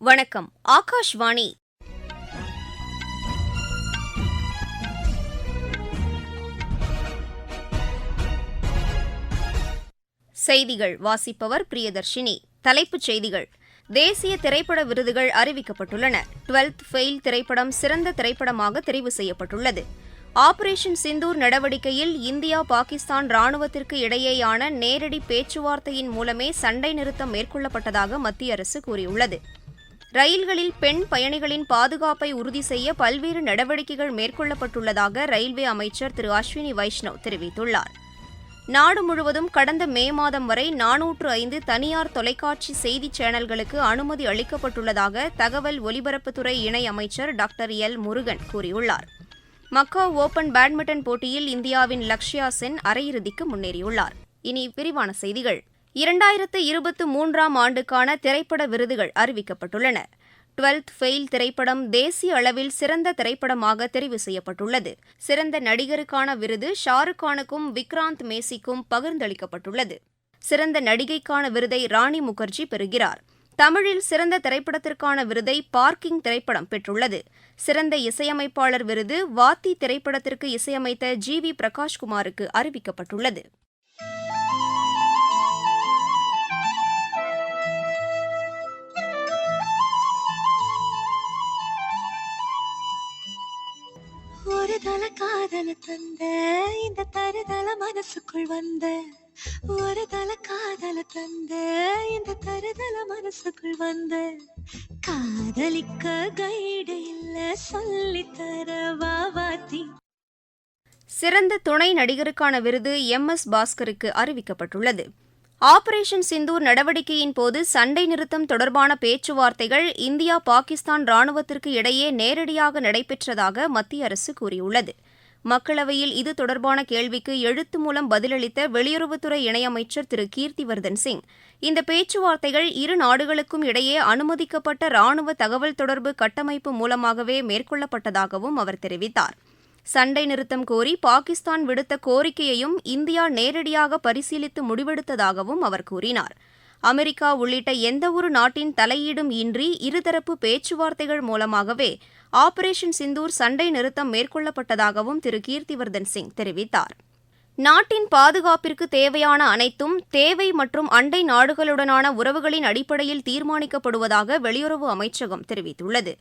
வணக்கம் ஆகாஷ்வாணி. செய்திகள் வாசிப்பவர் பிரியதர்ஷினி. தலைப்புச் செய்திகள். தேசிய திரைப்பட விருதுகள் அறிவிக்கப்பட்டுள்ளன. டுவெல்த் ஃபெயில் திரைப்படம் சிறந்த திரைப்படமாக தெரிவு செய்யப்பட்டுள்ளது. ஆபரேஷன் சிந்தூர் நடவடிக்கையில் இந்தியா பாகிஸ்தான் ராணுவத்திற்கு இடையேயான நேரடி பேச்சுவார்த்தையின் மூலமே சண்டை நிறுத்தம் மேற்கொள்ளப்பட்டதாக மத்திய அரசு கூறியுள்ளது. ரயில்களில் பெண் பயணிகளின் பாதுகாப்பை உறுதி செய்ய பல்வேறு நடவடிக்கைகள் மேற்கொள்ளப்பட்டுள்ளதாக ரயில்வே அமைச்சர் திரு அஸ்வினி வைஷ்ணவ் தெரிவித்துள்ளார். நாடு முழுவதும் கடந்த மே மாதம் வரை நானூற்று ஐந்து தனியார் தொலைக்காட்சி செய்தி சேனல்களுக்கு அனுமதி அளிக்கப்பட்டுள்ளதாக தகவல் ஒலிபரப்புத்துறை இணை அமைச்சர் டாக்டர் எல் முருகன் கூறியுள்ளார். மக்கா ஓபன் பேட்மிண்டன் போட்டியில் இந்தியாவின் லக்ஷ்யா சென் அரையிறுதிக்கு முன்னேறியுள்ளார். இனி விரிவான செய்திகள். இரண்டாயிரத்து இருபத்து மூன்றாம் ஆண்டுக்கான திரைப்பட விருதுகள் அறிவிக்கப்பட்டுள்ளன. டுவெல்த் ஃபெயில் திரைப்படம் தேசிய அளவில் சிறந்த திரைப்படமாக தெரிவு செய்யப்பட்டுள்ளது. சிறந்த நடிகருக்கான விருது ஷாருக் கானுக்கும் விக்ராந்த் மேசிக்கும் பகிர்ந்தளிக்கப்பட்டுள்ளது. சிறந்த நடிகைக்கான விருதை ராணி முகர்ஜி பெறுகிறார். தமிழில் சிறந்த திரைப்படத்திற்கான விருதை பார்க்கிங் திரைப்படம் பெற்றுள்ளது. சிறந்த இசையமைப்பாளர் விருது வாத்தி திரைப்படத்திற்கு இசையமைத்த ஜி வி பிரகாஷ்குமாருக்கு அறிவிக்கப்பட்டுள்ளது. ஒரு தல காதல தந்த இந்த தருதல மனசுக்குள் வந்த ஒரு தல காதல தந்த இந்த தருதல மனசுக்குள் வந்த. காதலிக்க கைடு இல்ல சொல்லி தர வாவாத்தி சிறந்த துணை நடிகருக்கான விருது எம் எஸ் பாஸ்கருக்கு அறிவிக்கப்பட்டுள்ளது. ஆபரேஷன் சிந்தூர் நடவடிக்கையின் போது சண்டை நிறுத்தம் தொடர்பான பேச்சுவார்த்தைகள் இந்தியா பாகிஸ்தான் ராணுவத்திற்கு இடையே நேரடியாக நடைபெற்றதாக மத்திய அரசு கூறியுள்ளது. மக்களவையில் இது தொடர்பான கேள்விக்கு எழுத்து மூலம் பதிலளித்த வெளியுறவுத்துறை இணையமைச்சர் திரு. கீர்த்திவர்தன் சிங். இந்த பேச்சுவார்த்தைகள் இரு நாடுகளுக்கும் இடையே அனுமதிக்கப்பட்ட ராணுவ தகவல் தொடர்பு கட்டமைப்பு மூலமாகவே மேற்கொள்ளப்பட்டதாகவும் அவர் தெரிவித்தார். சண்டை நிறுத்தம் கோரி பாகிஸ்தான் விடுத்த கோரிக்கையையும் இந்தியா நேரடியாக பரிசீலித்து முடிவெடுத்ததாகவும் அவர் கூறினார். அமெரிக்கா உள்ளிட்ட எந்தவொரு நாட்டின் தலையீடும் இன்றி இருதரப்பு பேச்சுவார்த்தைகள் மூலமாகவே ஆபரேஷன் சிந்தூர் சண்டை நிறுத்தம் மேற்கொள்ளப்பட்டதாகவும் திரு. கீர்த்திவர்தன் சிங் தெரிவித்தார். நாட்டின் பாதுகாப்பிற்கு தேவையான அனைத்தும் தேவை மற்றும் அண்டை நாடுகளுடனான உறவுகளின் அடிப்படையில் தீர்மானிக்கப்படுவதாக வெளியுறவு அமைச்சகம் தெரிவித்துள்ளது.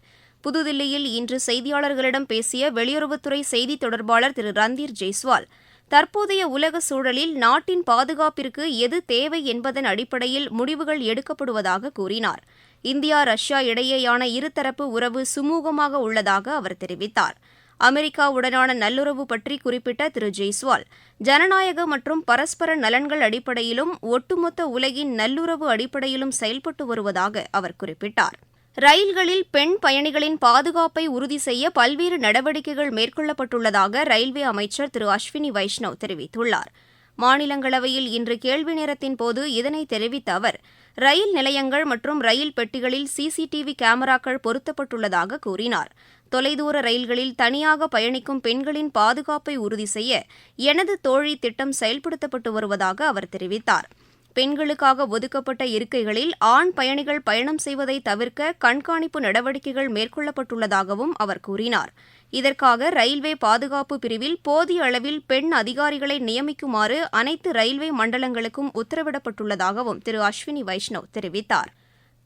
புதுதில்லியில் இன்று செய்தியாளர்களிடம் பேசிய வெளியுறவுத்துறை செய்தித் தொடர்பாளர் திரு ரந்தீர் ஜெய்ஸ்வால் தற்போதைய உலக சூழலில் நாட்டின் பாதுகாப்பிற்கு எது தேவை என்பதன் அடிப்படையில் முடிவுகள் எடுக்கப்படுவதாக கூறினார். இந்தியா ரஷ்யா இடையேயான இருதரப்பு உறவு சுமூகமாக உள்ளதாக அவர் தெரிவித்தார். அமெரிக்காவுடனான நல்லுறவு பற்றி குறிப்பிட்ட திரு ஜெய்ஸ்வால் ஜனநாயக மற்றும் பரஸ்பர நலன்கள் அடிப்படையிலும் ஒட்டுமொத்த உலகின் நல்லுறவு அடிப்படையிலும் செயல்பட்டு வருவதாக அவர் குறிப்பிட்டார். ரயில்களில் பெண் பயணிகளின் பாதுகாப்பை உறுதி செய்ய பல்வேறு நடவடிக்கைகள் மேற்கொள்ளப்பட்டுள்ளதாக ரயில்வே அமைச்சர் திரு அஸ்வினி வைஷ்ணவ் தெரிவித்துள்ளார். மாநிலங்களவையில் இன்று கேள்வி நேரத்தின் போது இதனை தெரிவித்த அவர் ரயில் நிலையங்கள் மற்றும் ரயில் பெட்டிகளில் சிசிடிவி கேமராக்கள் பொருத்தப்பட்டுள்ளதாக கூறினார். தொலைதூர ரயில்களில் தனியாக பயணிக்கும் பெண்களின் பாதுகாப்பை உறுதி செய்ய எனது தோழி திட்டம் செயல்படுத்தப்பட்டு வருவதாக அவர் தெரிவித்தார். பெண்களுக்காக ஒதுக்கப்பட்ட இருக்கைகளில் ஆண் பயணிகள் பயணம் செய்வதை தவிர்க்க கண்காணிப்பு நடவடிக்கைகள் மேற்கொள்ளப்பட்டுள்ளதாகவும் அவர் கூறினார். இதற்காக ரயில்வே பாதுகாப்பு பிரிவில் போதிய அளவில் பெண் அதிகாரிகளை நியமிக்குமாறு அனைத்து ரயில்வே மண்டலங்களுக்கும் உத்தரவிடப்பட்டுள்ளதாகவும் திரு அஸ்வினி வைஷ்ணவ் தெரிவித்தார்.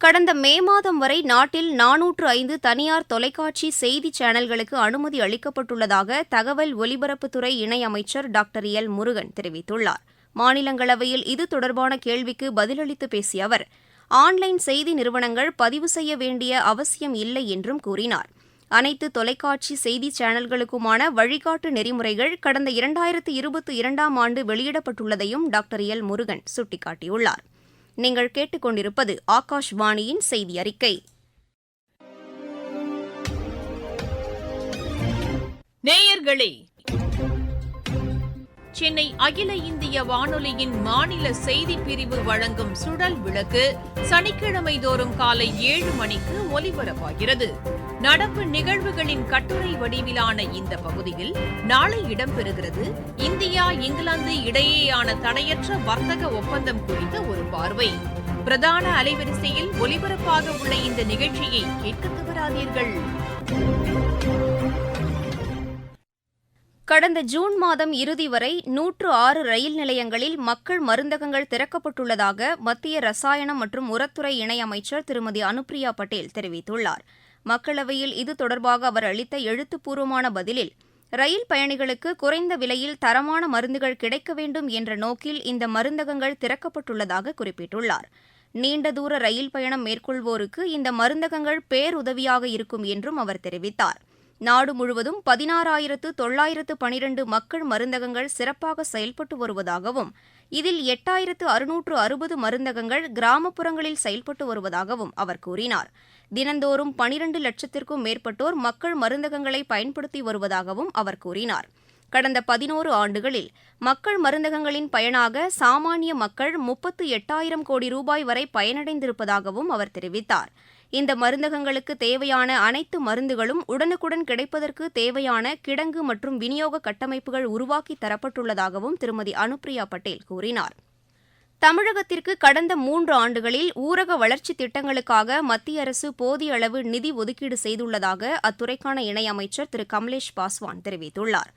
கடந்த மே மாதம் வரை நாட்டில் நானூற்று ஐந்து தனியார் தொலைக்காட்சி செய்தி சேனல்களுக்கு அனுமதி அளிக்கப்பட்டுள்ளதாக தகவல் ஒலிபரப்புத்துறை இணையமைச்சர் டாக்டர் எல் முருகன் தெரிவித்துள்ளார். மாநிலங்களவையில் இது தொடர்பான கேள்விக்கு பதிலளித்து பேசிய அவர் ஆன்லைன் செய்தி நிறுவனங்கள் பதிவு செய்ய வேண்டிய அவசியம் இல்லை என்றும் கூறினார். அனைத்து தொலைக்காட்சி செய்தி சேனல்களுக்குமான வழிகாட்டு நெறிமுறைகள் கடந்த இரண்டாயிரத்து இருபத்தி இரண்டாம் ஆண்டு வெளியிடப்பட்டுள்ளதையும் டாக்டர் எல். முருகன் சுட்டிக்காட்டியுள்ளார். நீங்கள் கேட்டுக்கொண்டிருப்பது ஆகாஷ்வாணியின் செய்தி அறிக்கை நேயர்களே சென்னை அகில இந்திய வானொலியின் மாநில செய்தி பிரிவு வழங்கும் சுடல் விளக்கு சனிக்கிழமை தோறும் காலை ஏழு மணிக்கு ஒலிபரப்பாகிறது. நடப்பு நிகழ்வுகளின் கட்டுரை வடிவிலான இந்த பகுதியில் நாளை இடம்பெறுகிறது. இந்தியா இங்கிலாந்து இடையேயான தடையற்ற வர்த்தக ஒப்பந்தம் குறித்த ஒரு பார்வை. பிரதான அலைவரிசையில் ஒலிபரப்பாக உள்ள இந்த நிகழ்ச்சியை கேட்க தவறாதீர்கள். கடந்த ஜூன் மாதம் இறுதி வரை நூற்று ஆறு ரயில் நிலையங்களில் மக்கள் மருந்தகங்கள் திறக்கப்பட்டுள்ளதாக மத்திய ரசாயனம் மற்றும் உரத்துறை இணையமைச்சர் திருமதி அனுப்பிரியா பட்டேல் தெரிவித்துள்ளார். மக்களவையில் இது தொடர்பாக அவர் அளித்த எழுத்துப்பூர்வமான பதிலில் ரயில் பயணிகளுக்கு குறைந்த விலையில் தரமான மருந்துகள் கிடைக்க வேண்டும் என்ற நோக்கில் இந்த மருந்தகங்கள் திறக்கப்பட்டுள்ளதாக குறிப்பிட்டுள்ளார். நீண்ட தூர ரயில் பயணம் மேற்கொள்வோருக்கு இந்த மருந்தகங்கள் பேருதவியாக இருக்கும் என்றும் அவர் தெரிவித்தார். நாடு முழுவதும் பதினாறாயிரத்து தொள்ளாயிரத்து பனிரண்டு மக்கள் மருந்தகங்கள் சிறப்பாக செயல்பட்டு வருவதாகவும் இதில் எட்டாயிரத்து அறுநூற்று அறுபது மருந்தகங்கள் கிராமப்புறங்களில் செயல்பட்டு வருவதாகவும் அவர் கூறினார். தினந்தோறும் பனிரண்டு லட்சத்திற்கும் மேற்பட்டோர் மக்கள் மருந்தகங்களை பயன்படுத்தி வருவதாகவும் அவர் கூறினார். கடந்த பதினோரு ஆண்டுகளில் மக்கள் மருந்தகங்களின் பயனாக சாமானிய மக்கள் முப்பத்து எட்டாயிரம் கோடி ரூபாய் வரை பயனடைந்திருப்பதாகவும் அவர் தெரிவித்தார். இந்த மருந்தகங்களுக்கு தேவையான அனைத்து மருந்துகளும் உடனுக்குடன் கிடைப்பதற்கு தேவையான கிடங்கு மற்றும் விநியோக கட்டமைப்புகள் உருவாக்கி தரப்பட்டுள்ளதாகவும் திருமதி அனுப்பிரியா பட்டேல் கூறினார். தமிழகத்திற்கு கடந்த மூன்று ஆண்டுகளில் ஊரக வளர்ச்சித் திட்டங்களுக்காக மத்திய அரசு போதிய அளவு நிதி ஒதுக்கீடு செய்துள்ளதாக அத்துறைக்கான இணையமைச்சர் திரு கமலேஷ் பாஸ்வான் தெரிவித்துள்ளார்.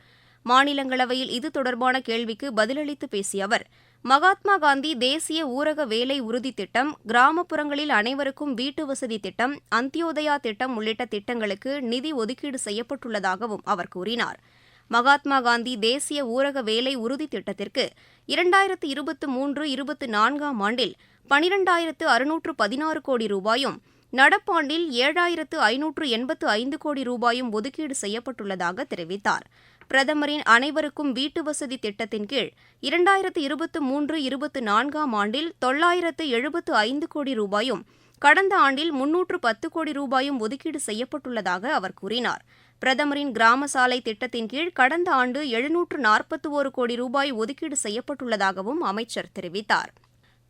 மாநிலங்களவையில் இது தொடர்பான கேள்விக்கு பதிலளித்து பேசிய அவர் மகாத்மா காந்தி தேசிய ஊரக வேலை உறுதி திட்டம் கிராமப்புறங்களில் அனைவருக்கும் வீட்டு வசதி திட்டம் அந்தியோதயா திட்டம் உள்ளிட்ட திட்டங்களுக்கு நிதி ஒதுக்கீடு செய்யப்பட்டுள்ளதாகவும் அவர் கூறினார். மகாத்மா காந்தி தேசிய ஊரக வேலை உறுதி திட்டத்திற்கு இரண்டாயிரத்து இருபத்து மூன்று இருபத்து நான்காம் ஆண்டில் பனிரெண்டாயிரத்து அறுநூற்று பதினாறு கோடி ரூபாயும் நடப்பாண்டில் ஏழாயிரத்து ஐநூற்று எண்பத்து ஐந்து கோடி ரூபாயும் ஒதுக்கீடு செய்யப்பட்டுள்ளதாக தெரிவித்தார். பிரதமரின் அனைவருக்கும் வீட்டுவசதி திட்டத்தின் கீழ் இரண்டாயிரத்து இருபத்து மூன்று இருபத்து நான்காம் ஆண்டில் தொள்ளாயிரத்து எழுபத்து ஐந்து கோடி ரூபாயும் கடந்த ஆண்டில் முன்னூற்று பத்து கோடி ரூபாயும் ஒதுக்கீடு செய்யப்பட்டுள்ளதாக அவர் கூறினார். பிரதமரின் கிராம சாலை திட்டத்தின் கீழ் கடந்த ஆண்டு எழுநூற்று நாற்பத்தி ஒரு கோடி ரூபாய் ஒதுக்கீடு செய்யப்பட்டுள்ளதாகவும் அமைச்சர் தெரிவித்தார்.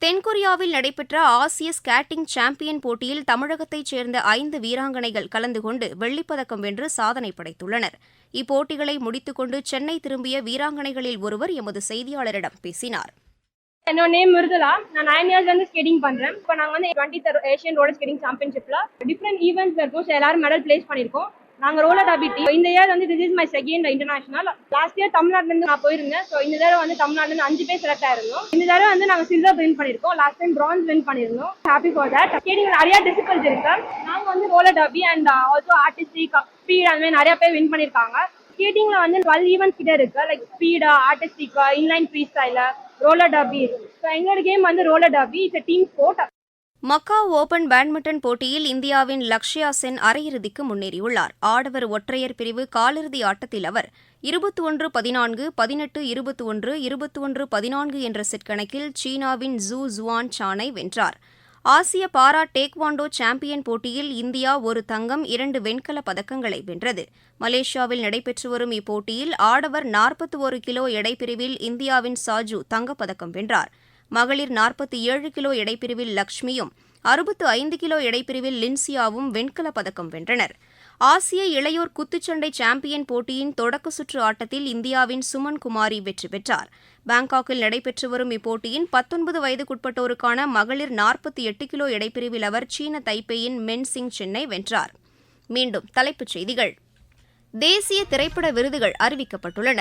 தென்கொரியாவில் நடைபெற்ற ஆசிய ஸ்கேட்டிங் சாம்பியன் போட்டியில் தமிழகத்தைச் சேர்ந்த ஐந்து வீராங்கனைகள் கலந்து கொண்டு வெள்ளிப்பதக்கம் வென்று சாதனை படைத்துள்ளனர். இப்போட்டிகளை முடித்துக்கொண்டு சென்னை திரும்பிய வீராங்கனைகளில் ஒருவர் எமது செய்தியாளரிடம் பேசினார். என்னோட நேம் மிருதுலா. நான் நைன் இயர்ஸ் வந்து ஸ்கேட்டிங் பண்றேன். இப்போ நாங்கள் வந்து டுவெண்ட்டி ஏஷியன் ரோலர் ஸ்கேட்டிங் சாம்பியன்ஷிப்ல டிஃப்ரெண்ட் ஈவெண்ட்ஸ் இருக்கும். ஸோ எல்லாரும் மெடல் பிளேஸ் பண்ணியிருக்கோம். நாங்கள் ரோலர் டாபி டீம் இந்த இயர் வந்து this is my second international last year தமிழ்நாட்டிலேருந்து நான் போயிருந்தேன். ஸோ இந்த தடவை வந்து தமிழ்நாட்டிலேருந்து அஞ்சு பேர் செலக்ட் ஆயிருந்தோம். இந்த தடவை வந்து நாங்கள் சில்வர் வின் பண்ணியிருக்கோம். லாஸ்ட் டைம் பிரான்ஸ் வின் பண்ணியிருந்தோம். ஹாப்பி ஃபார் தட் ஸ்கேட்டிங் நிறைய டிஃபிகல்ட் இருக்கு. நாங்கள் வந்து ரோலர் டாபி அண்ட் ஆல்சோ ஆர்டிஸ்டிக் ஸ்பீட் அந்த மாதிரி நிறைய பேர் வின் பண்ணியிருக்காங்க. ஸ்கேட்டிங்ல வந்து டுவெல் ஈவெண்ட்ஸ் கிட்ட இருக்கு. லைக் ஸ்பீடா ஆர்டிஸ்டிக்கா இன்லைன் ஃப்ரீ ஸ்டைல ரோலர் டாபி ஸோ எங்களோட கேம் வந்து roller derby it's team sport Macau open badminton போட்டியில் இந்தியாவின் லக்ஷ்யா சென் அரையிறுதிக்கு முன்னேறியுள்ளார். ஆடவர் ஒற்றையர் பிரிவு காலிறுதி ஆட்டத்தில் அவர் இருபத்தி ஒன்று பதினான்கு பதினெட்டு இருபத்தி ஒன்று இருபத்தி ஒன்று பதினான்கு என்ற செட் கணக்கில் சீனாவின் ஜூ ஜுவான் சானை வென்றார். ஆசிய பாரா டேக்வாண்டோ சாம்பியன் போட்டியில் இந்தியா ஒரு தங்கம் இரண்டு வெண்கலப் பதக்கங்களை வென்றது. மலேசியாவில் நடைபெற்று வரும் இப்போட்டியில் ஆடவர் நாற்பத்தி ஒரு கிலோ எடைப்பிரிவில் இந்தியாவின் சாஜு தங்கப்பதக்கம் வென்றார். மகளிர் நாற்பத்தி ஏழு கிலோ எடைப்பிரிவில் லக்ஷ்மியும் அறுபத்து ஐந்து கிலோ எடைப்பிரிவில் லின்சியாவும் வெண்கலப் பதக்கம் வென்றனர். ஆசிய இளையோர் குத்துச்சண்டை சாம்பியன் போட்டியின் தொடக்க சுற்று ஆட்டத்தில் இந்தியாவின் சுமன் குமாரி வெற்றி பெற்றார். பாங்காக்கில் நடைபெற்று வரும் இப்போட்டியின் பத்தொன்பது வயதுக்குட்பட்டோருக்கான மகளிர் நாற்பத்தி எட்டு கிலோ எடைப்பிரிவில் அவர் சீன தைப்பேயின் மென் சிங் சென்னை வென்றார். மீண்டும் தலைப்புச் செய்திகள். தேசிய திரைப்பட விருதுகள் அறிவிக்கப்பட்டுள்ளன.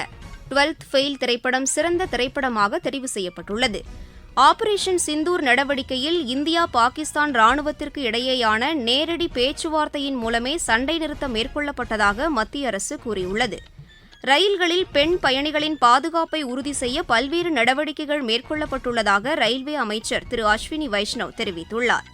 டுவெல்த் ஃபெயில் திரைப்படம் சிறந்த திரைப்படமாக தெரிவு செய்யப்பட்டுள்ளது. ஆபரேஷன் சிந்தூர் நடவடிக்கையில் இந்தியா பாகிஸ்தான் ராணுவத்திற்கு இடையேயான நேரடி பேச்சுவார்த்தையின் மூலமே சண்டை நிறுத்தம் மேற்கொள்ளப்பட்டதாக மத்திய அரசு கூறியுள்ளது. ரயில்களில் பெண் பயணிகளின் பாதுகாப்பை உறுதி செய்ய பல்வேறு நடவடிக்கைகள் மேற்கொள்ளப்பட்டுள்ளதாக ரயில்வே அமைச்சர் திரு அஸ்வினி வைஷ்ணவ் தெரிவித்துள்ளார்.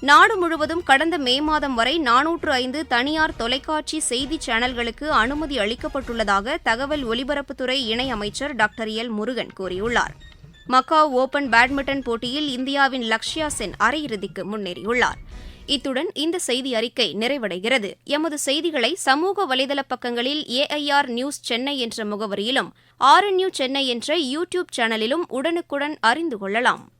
நாடு முழுவதும் கடந்த மே மாதம் வரை நானூற்று ஐந்து தனியார் தொலைக்காட்சி செய்தி சேனல்களுக்கு அனுமதி அளிக்கப்பட்டுள்ளதாக தகவல் ஒலிபரப்புத்துறை இணையமைச்சர் டாக்டர் எல் முருகன் கூறியுள்ளார். மக்காவ் ஓபன் பேட்மிண்டன் போட்டியில் இந்தியாவின் லக்ஷ்யா சென் அரையிறுதிக்கு முன்னேறியுள்ளார். இத்துடன் இந்த செய்தி அறிக்கை நிறைவடைகிறது. எமது செய்திகளை சமூக வலைதள பக்கங்களில் ஏஐஆர் நியூஸ் சென்னை என்ற முகவரியிலும் ஆர்என்யூ சென்னை என்ற யூடியூப் சேனலிலும் உடனுக்குடன் அறிந்து கொள்ளலாம்.